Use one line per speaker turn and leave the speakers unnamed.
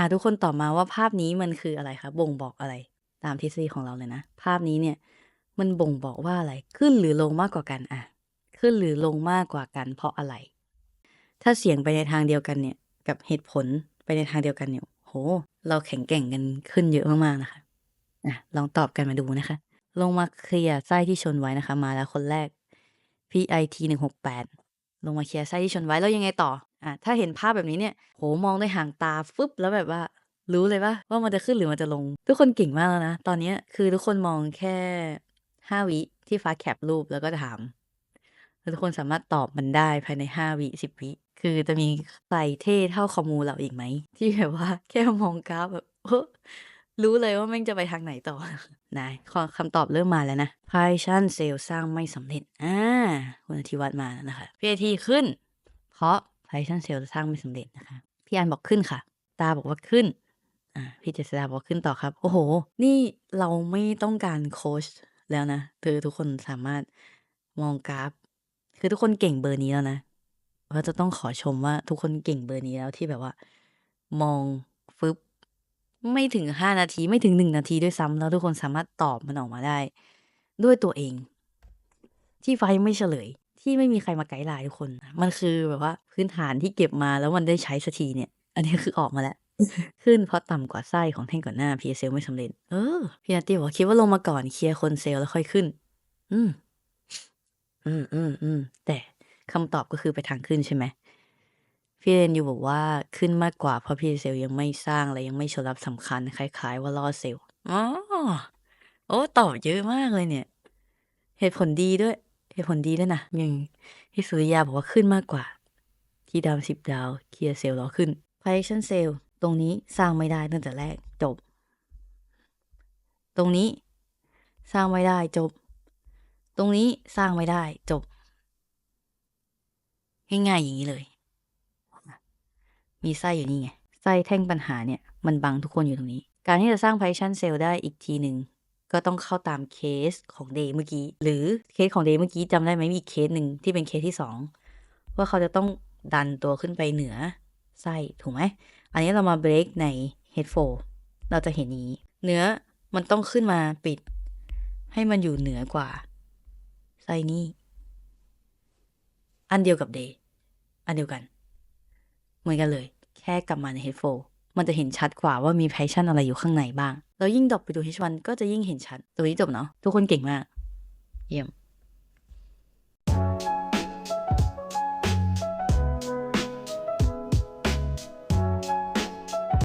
อ่าทุกคนตอบมาว่าภาพนี้มันคืออะไรคะบ่งบอกอะไร ตามทฤษฎีของเราเลยนะ ภาพนี้เนี่ย มันบ่งบอกว่าอะไรขึ้นหรือลงมากกว่ากันอะ ขึ้นหรือลงมากกว่ากัน เพราะอะไร ถ้าเสียงไปในทางเดียวกันเนี่ย กับเหตุผลไปในทางเดียวกันเนี่ยโห เราแข็งแกร่งกันขึ้นเยอะมากๆนะคะอะลองตอบกันมาดูนะคะ ลงมาเคลียร์ไส้ที่ชนไว้นะคะ มาแล้วคนแรก PIT หนึ่งหกแปดลงมาเคลียร์ไส้ที่ชนไว้แล้วยังไงต่อ อะถ้าเห็นภาพแบบนี้เนี่ย โหมองด้วยหางตาฟึบแล้วแบบว่า รู้เลยว่าว่ามันจะขึ้นหรือมันจะลง ทุกคนเก่งมากแล้วนะ ตอนนี้คือทุกคนมองแค่ห้าวิที่ฟ้าแคปรูปแล้วก็ถามแล้วทุกคนสามารถตอบมันได้ภายในห้าวิสิบวิคือจะมีใครเท่เท่าคอมูเราอีกไหม ที่แบบว่าแค่มองกราฟแบบเฮ้อรู้เลยว่าแม่งจะไปทางไหนต่อนายคำตอบเริ่มมาแล้วนะ p y t h o n เซลสร้างไม่สำเร็จ อ่า คุณอธิวัตรมาแล้วนะคะ PAT ขึ้น เพราะ Python เซลล์สร้างไม่สำเร็จนะคะ พี่อันบอกขึ้นค่ะ ตาบอกว่าขึ้น อ่า พี่เจษดาบอกขึ้นต่อครับ โอ้โห นี่เราไม่ต้องการโค้ชแล้วนะเธอทุกคนสามารถมองกราฟ คือทุกคนเก่งเบอร์นี้แล้วนะเราจะต้องขอชมว่าทุกคนเก่งเบอร์นี้แล้วที่แบบว่า มองฟึบไม่ถึงห้านาทีไม่ถึงหนึ่งนาทีด้วยซ้ำแล้วทุกคนสามารถตอบมันออกมาได้ ด้วยตัวเอง ที่ไฟไม่เฉลย ที่ไม่มีใครมาไกด์ไลน์ทุกคน มันคือแบบว่าพื้นฐานที่เก็บมาแล้วมันได้ใช้สักทีเนี่ย อันนี้คือออกมาแล้ว ขึ้นเพราะต่ำกว่าไส้ของแท่งก่อนหน้าพีเซลไม่สำเร็จ เออ พี่นาตี้บอกคิดว่าลงมาก่อนเคลียร์คนเซลแล้วค่อยขึ้น อืม อืมอืมอืมแต่คำตอบก็คือไปทางขึ้นใช่ไหมพี่เรนอยู่บอกว่าขึ้นมากกว่าเพราะพีเซลยังไม่สร้างและยังไม่ชรับสำคัญคล้าย ๆ ว่าล่อเซลล์อ๋อโอ้ตอบเยอะมากเลยเนี่ย เหตุผลดีด้วย ตุผลดีด้วยนะอย่างพี่สุริยาบอกว่าขึ้นมากกว่า ที่ดาวสิบดาวเคลียร์เซลล์รอขึ้น p a t i o n Sale ตรงนี้สร้างไม่ได้ตั้งแต่แรกจบ ตรงนี้สร้างไม่ได้จบ ตรงนี้สร้างไม่ได้จบ ง่ายๆอย่างนี้เลย มีไส้อยู่นี่ไง ไส้แท่งปัญหาเนี่ย มันบังทุกคนอยู่ตรงนี้ การที่จะสร้าง Python Cell ได้อีกทีหนึ่ง ก็ต้องเข้าตามเคสของเดย์เมื่อกี้ หรือเคสของเดย์เมื่อกี้จำได้ไหมมีเคสหนึ่งที่เป็นเคสที่สองว่าเขาจะต้องดันตัวขึ้นไปเหนือไส้ถูกไหม อันนี้เรามาเบรกใน head f o l เราจะเห็นนี้ เนื้อมันต้องขึ้นมาปิด ให้มันอยู่เหนือกว่าไส้นี้ อันเดียวกับเดย์อันเดียวกัน เหมือนกันเลย แค่กลับมาใน head f o l มันจะเห็นชัดกว่าว่ามีแพชชั่นอะไรอยู่ข้างในบ้าง แล้วยิ่งดรอปไปดู H1 ก็จะยิ่งเห็นชัด ตัวนี้จบเนาะ ทุกคนเก่งมาก เยี่ยม